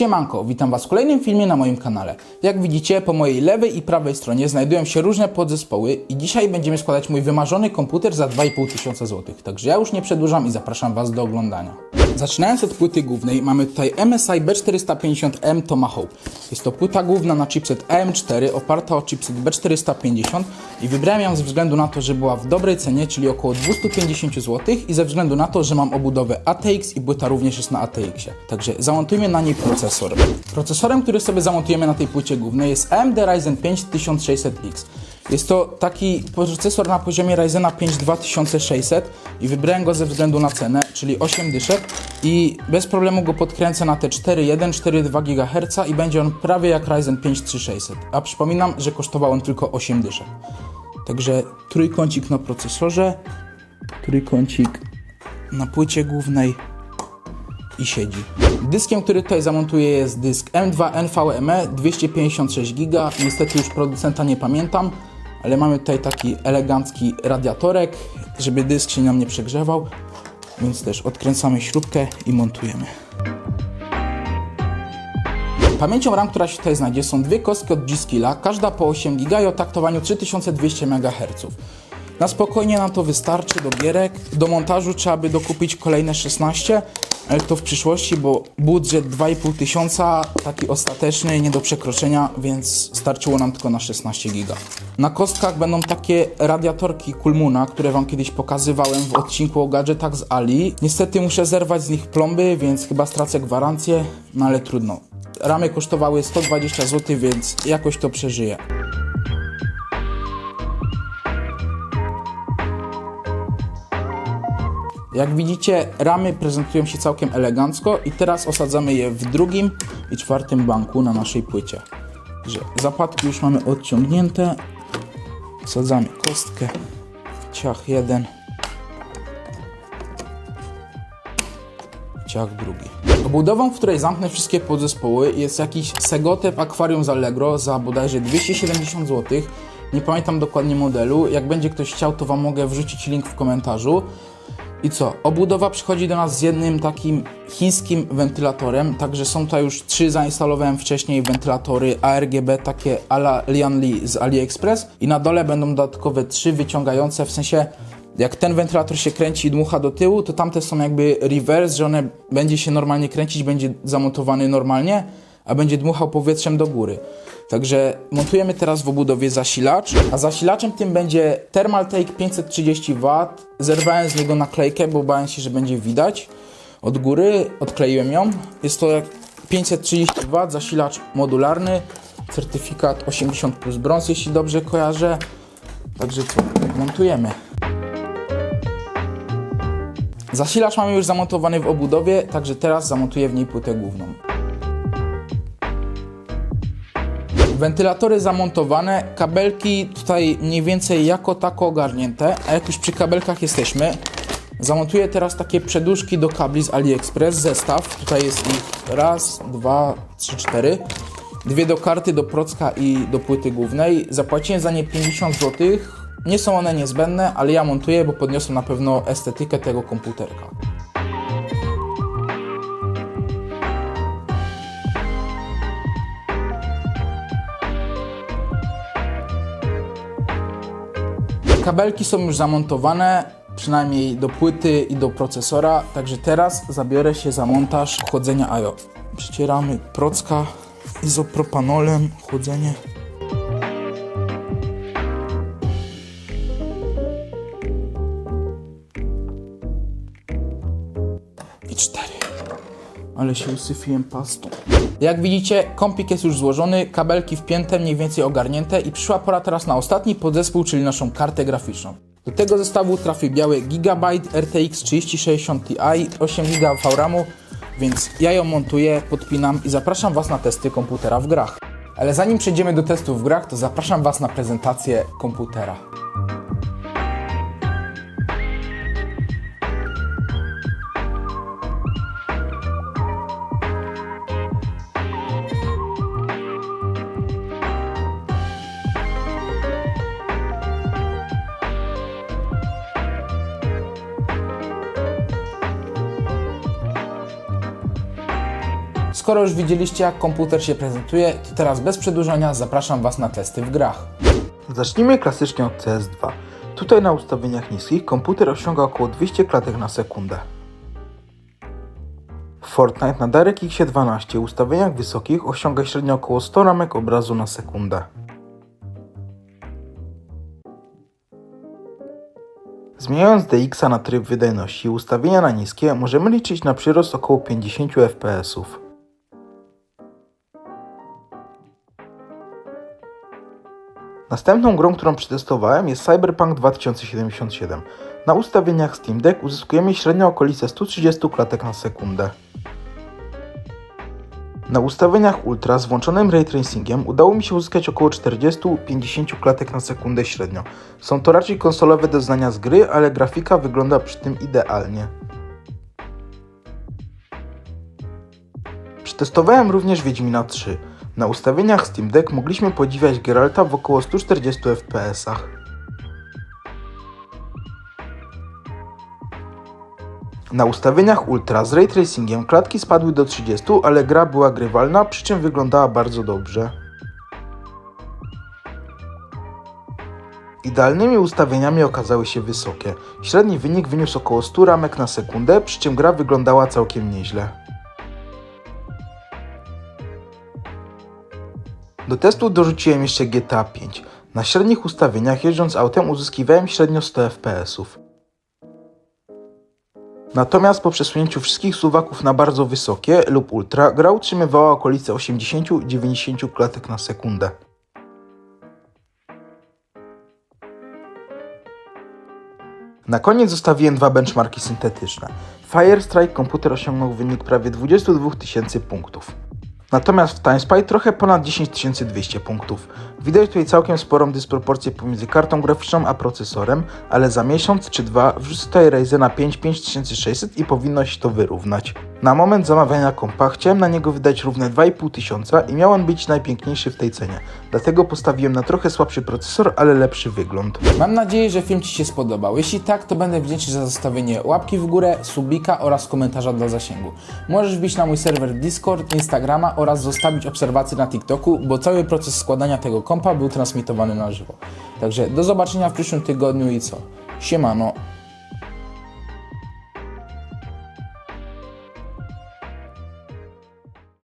Siemanko, witam Was w kolejnym filmie na moim kanale. Jak widzicie, po mojej lewej i prawej stronie znajdują się różne podzespoły i dzisiaj będziemy składać mój wymarzony komputer za 2,5 tysiąca złotych. Także ja już nie przedłużam i zapraszam Was do oglądania. Zaczynając od płyty głównej, mamy tutaj MSI B450M Tomahawk. Jest to płyta główna na chipset AM4 oparta o chipset B450 i wybrałem ją ze względu na to, że była w dobrej cenie, czyli około 250 zł i ze względu na to, że mam obudowę ATX i płyta również jest na ATX-ie. Także zamontujmy na niej procesor. Procesorem, który sobie zamontujemy na tej płycie głównej jest AMD Ryzen 5 1600X. Jest to taki procesor na poziomie Ryzena 5 2600 i wybrałem go ze względu na cenę, czyli 8 dyszek i bez problemu go podkręcę na te 4,1-4,2 GHz i będzie on prawie jak Ryzen 5 3600. A przypominam, że kosztował on tylko 8 dyszek. Także trójkącik na procesorze, trójkącik na płycie głównej i siedzi. Dyskiem, który tutaj zamontuję jest dysk M2 NVMe 256 GB. Niestety już producenta nie pamiętam, ale mamy tutaj taki elegancki radiatorek, żeby dysk się nam nie przegrzewał. Więc też odkręcamy śrubkę i montujemy. Pamięcią RAM, która się tutaj znajdzie, są dwie kostki od G-Skilla, każda po 8 GB o taktowaniu 3200 MHz. Na spokojnie nam to wystarczy do gierek. Do montażu trzeba by dokupić kolejne 16, ale to w przyszłości, bo budżet 2,5 tysiąca, taki ostateczny, nie do przekroczenia, więc starczyło nam tylko na 16 giga. Na kostkach będą takie radiatorki Kulmuna, które Wam kiedyś pokazywałem w odcinku o gadżetach z Ali. Niestety muszę zerwać z nich plomby, więc chyba stracę gwarancję, no ale trudno. Ramy kosztowały 120 zł, więc jakoś to przeżyję. Jak widzicie, ramy prezentują się całkiem elegancko i teraz osadzamy je w drugim i czwartym banku na naszej płycie. Że zapadki już mamy odciągnięte. Wsadzamy kostkę, ciach jeden, ciach drugi. Obudową, w której zamknę wszystkie podzespoły jest jakiś Segotep Aquarium z Allegro za bodajże 270 zł. Nie pamiętam dokładnie modelu. Jak będzie ktoś chciał, to Wam mogę wrzucić link w komentarzu. I co? Obudowa przychodzi do nas z jednym takim chińskim wentylatorem, także są tutaj już trzy zainstalowałem wcześniej wentylatory ARGB takie ala Lianli z AliExpress i na dole będą dodatkowe trzy wyciągające, w sensie jak ten wentylator się kręci i dmucha do tyłu, to tamte są jakby reverse, że one będzie się normalnie kręcić, będzie zamontowany normalnie, a będzie dmuchał powietrzem do góry. Także montujemy teraz w obudowie zasilacz, a zasilaczem tym będzie Thermaltake 530W. Zerwałem z niego naklejkę, bo bałem się, że będzie widać od góry. Odkleiłem ją. Jest to jak 530W, zasilacz modularny, certyfikat 80 plus brąz, jeśli dobrze kojarzę. Także co, montujemy. Zasilacz mamy już zamontowany w obudowie, także teraz zamontuję w niej płytę główną. Wentylatory zamontowane, kabelki tutaj mniej więcej jako tako ogarnięte, a jak już przy kabelkach jesteśmy, zamontuję teraz takie przedłużki do kabli z AliExpress, zestaw, tutaj jest ich raz, dwa, trzy, cztery, dwie do karty, do procka i do płyty głównej, zapłaciłem za nie 50 zł, nie są one niezbędne, ale ja montuję, bo podniosą na pewno estetykę tego komputerka. Kabelki są już zamontowane, przynajmniej do płyty i do procesora, także teraz zabiorę się za montaż chłodzenia IO. Przecieramy procka izopropanolem, chłodzenie. I cztery. Ale się usyfiłem pastą. Jak widzicie, kompik jest już złożony, kabelki wpięte, mniej więcej ogarnięte i przyszła pora teraz na ostatni podzespół, czyli naszą kartę graficzną. Do tego zestawu trafi biały Gigabyte RTX 3060 Ti, 8 GB VRAMu, więc ja ją montuję, podpinam i zapraszam Was na testy komputera w grach. Ale zanim przejdziemy do testów w grach, to zapraszam Was na prezentację komputera. Skoro już widzieliście jak komputer się prezentuje, to teraz bez przedłużania zapraszam Was na testy w grach. Zacznijmy klasycznie od CS2. Tutaj na ustawieniach niskich komputer osiąga około 200 klatek na sekundę. Fortnite na DirectXie 12 w ustawieniach wysokich osiąga średnio około 100 ramek obrazu na sekundę. Zmieniając DX na tryb wydajności ustawienia na niskie, możemy liczyć na przyrost około 50 fps. Następną grą, którą przetestowałem jest Cyberpunk 2077. Na ustawieniach Steam Deck uzyskujemy średnio okolice 130 klatek na sekundę. Na ustawieniach Ultra z włączonym ray tracingiem udało mi się uzyskać około 40-50 klatek na sekundę średnio. Są to raczej konsolowe doznania z gry, ale grafika wygląda przy tym idealnie. Przetestowałem również Wiedźmina 3. Na ustawieniach Steam Deck mogliśmy podziwiać Geralta w około 140 fps. Na ustawieniach Ultra z Ray Tracingiem klatki spadły do 30, ale gra była grywalna, przy czym wyglądała bardzo dobrze. Idealnymi ustawieniami okazały się wysokie. Średni wynik wyniósł około 100 ramek na sekundę, przy czym gra wyglądała całkiem nieźle. Do testu dorzuciłem jeszcze GTA 5. Na średnich ustawieniach jeżdżąc autem uzyskiwałem średnio 100 fps. Natomiast po przesunięciu wszystkich suwaków na bardzo wysokie lub ultra, gra utrzymywała okolice 80-90 klatek na sekundę. Na koniec zostawiłem dwa benchmarki syntetyczne. Firestrike komputer osiągnął wynik prawie 22 tysięcy punktów. Natomiast w TimeSpy trochę ponad 10 200 punktów. Widać tutaj całkiem sporą dysproporcję pomiędzy kartą graficzną a procesorem, ale za miesiąc czy dwa wrzucę tutaj Ryzena 5 5600 i powinno się to wyrównać. Na moment zamawiania kompa chciałem na niego wydać równe 2,5 tysiąca i miał on być najpiękniejszy w tej cenie. Dlatego postawiłem na trochę słabszy procesor, ale lepszy wygląd. Mam nadzieję, że film Ci się spodobał. Jeśli tak, to będę wdzięczny za zostawienie łapki w górę, subika oraz komentarza dla zasięgu. Możesz wbić na mój serwer Discord, Instagrama oraz zostawić obserwacje na TikToku, bo cały proces składania tego kompa był transmitowany na żywo. Także do zobaczenia w przyszłym tygodniu i co? Siemano.